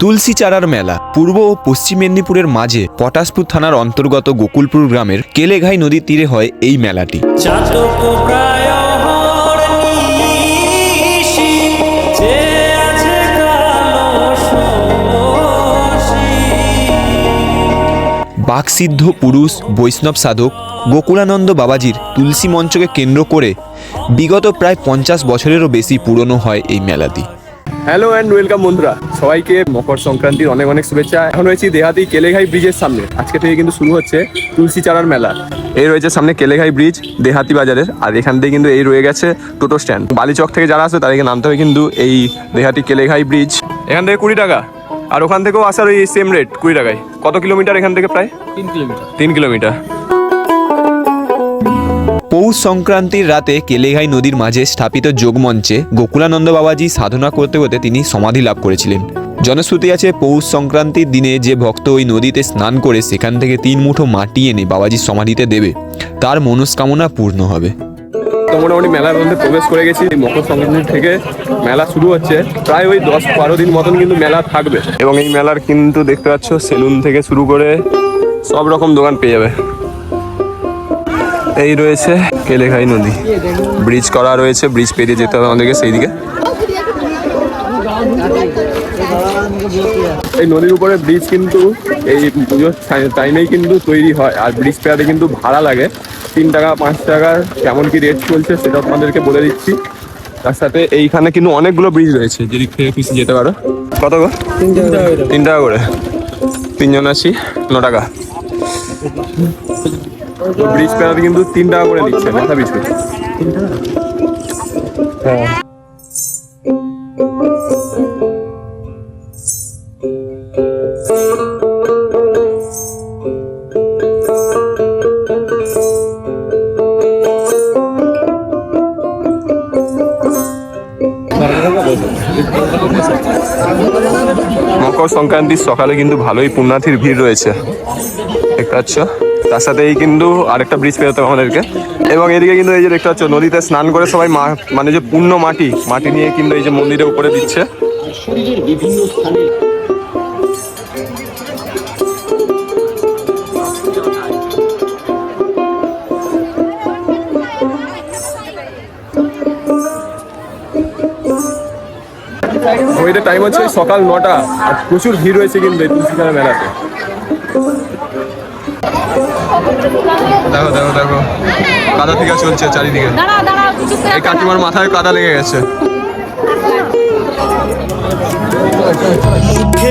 তুলসী চারার মেলা পূর্ব ও পশ্চিম মেদিনীপুরের মাঝে পটাশপুর থানার অন্তর্গত গোকুলপুর গ্রামের কেলেঘাই নদীর তীরে হয় এই মেলাটি। বাকসিদ্ধ পুরুষ বৈষ্ণব সাধক গোকুলানন্দ বাবাজির তুলসী মঞ্চকে কেন্দ্র করে বিগত প্রায় পঞ্চাশ বছরেরও বেশি পুরনো হয় এই মেলাটি। হ্যালো অ্যান্ড ওয়েলকাম বন্ধুরা। সবাইকে মকর সংক্রান্তির অনেক অনেক শুভেচ্ছা। এখন রয়েছি দেহাতি কেলেঘাই ব্রিজের সামনে। আজকে থেকে কিন্তু শুরু হচ্ছে তুলসী চারার মেলা। এই রয়েছে সামনে কেলেঘাই ব্রিজ দেহাতি বাজারের। আর এখান থেকে কিন্তু এই রয়ে গেছে টোটো স্ট্যান্ড। বালিচক থেকে যারা আসবে তাদেরকে নামতে হবে কিন্তু এই দেহাতি কেলেঘাই ব্রিজ। এখান থেকে কুড়ি টাকা। আর ওখান থেকেও আসার ওই সেম রেট কুড়ি টাকায়। কত কিলোমিটার এখান থেকে প্রায়? তিন কিলোমিটার। তিন কিলোমিটার। পৌষ সংক্রান্তির রাতে কেলেঘাই নদীর মাঝে স্থাপিত যোগমঞ্চে গোকুলানন্দ বাবাজি সাধনা করতে করতে তিনি সমাধি লাভ করেছিলেন। জনশ্রুতি আছে পৌষ সংক্রান্তির দিনে যে ভক্ত ওই নদীতে স্নান করে সেখান থেকে তিন মুঠো মাটি এনে বাবাজির সমাধিতে দেবে তার মনস্কামনা পূর্ণ হবে। তো মোটামুটি মেলার মধ্যে প্রবেশ করে গেছি মকর সংক্রান্তি থেকে মেলা শুরু হচ্ছে। প্রায় ওই দশ বারো দিন মতন কিন্তু মেলা থাকবে। এবং এই মেলার কিন্তু দেখতে পাচ্ছ সেলুন থেকে শুরু করে সব রকম দোকান পেয়ে যাবে। এই রয়েছে কেলেঘাই নদী। ব্রিজ করা রয়েছে ব্রিজ পেরিয়ে যেতে হবে আমাদেরকে সেই দিকে এই নদীর উপরে ব্রিজ কিন্তু এই পুজোর টাইমেই কিন্তু তৈরি হয় আর ব্রিজ পেরাতে কিন্তু ভাড়া লাগে। তিন টাকা পাঁচ টাকার কেমন কি রেট চলছে সেটা আপনাদেরকে বলে দিচ্ছি। তার সাথে এইখানে কিন্তু অনেকগুলো ব্রিজ রয়েছে যেদিক থেকে খুশি যেতে পারো। কত গো? তিন টাকা করে। তিনজন আছি ন টাকা। ব্রিজ পেরাতে কিন্তু তিন টাকা করে নিচ্ছে, মাথা পিছু। হ্যাঁ মকর সংক্রান্তির সকালে কিন্তু ভালোই পুণ্যার্থীর ভিড় রয়েছে। দেখতে পাচ্ছ? তার সাথে এই কিন্তু আরেকটা ব্রিজ পেরোতে হবে আমাদেরকে। এবং এদিকে কিন্তু এই যে দেখতে পাচ্ছ নদীতে স্নান করে সবাই মা- মানে যে পূর্ণ মাটি মাটি নিয়ে কিন্তু এই যে মন্দিরের উপরে দিচ্ছে। ওইটা টাইম হচ্ছে সকাল নটা আর প্রচুর ভিড় রয়েছে কিন্তু এই তুলসীখানা মেলাতে। দেখো দেখো দেখো। কাদা থেকে চলছে চারিদিকে। এই কাকিমার মাথায় কাদা লেগে গেছে। মুখে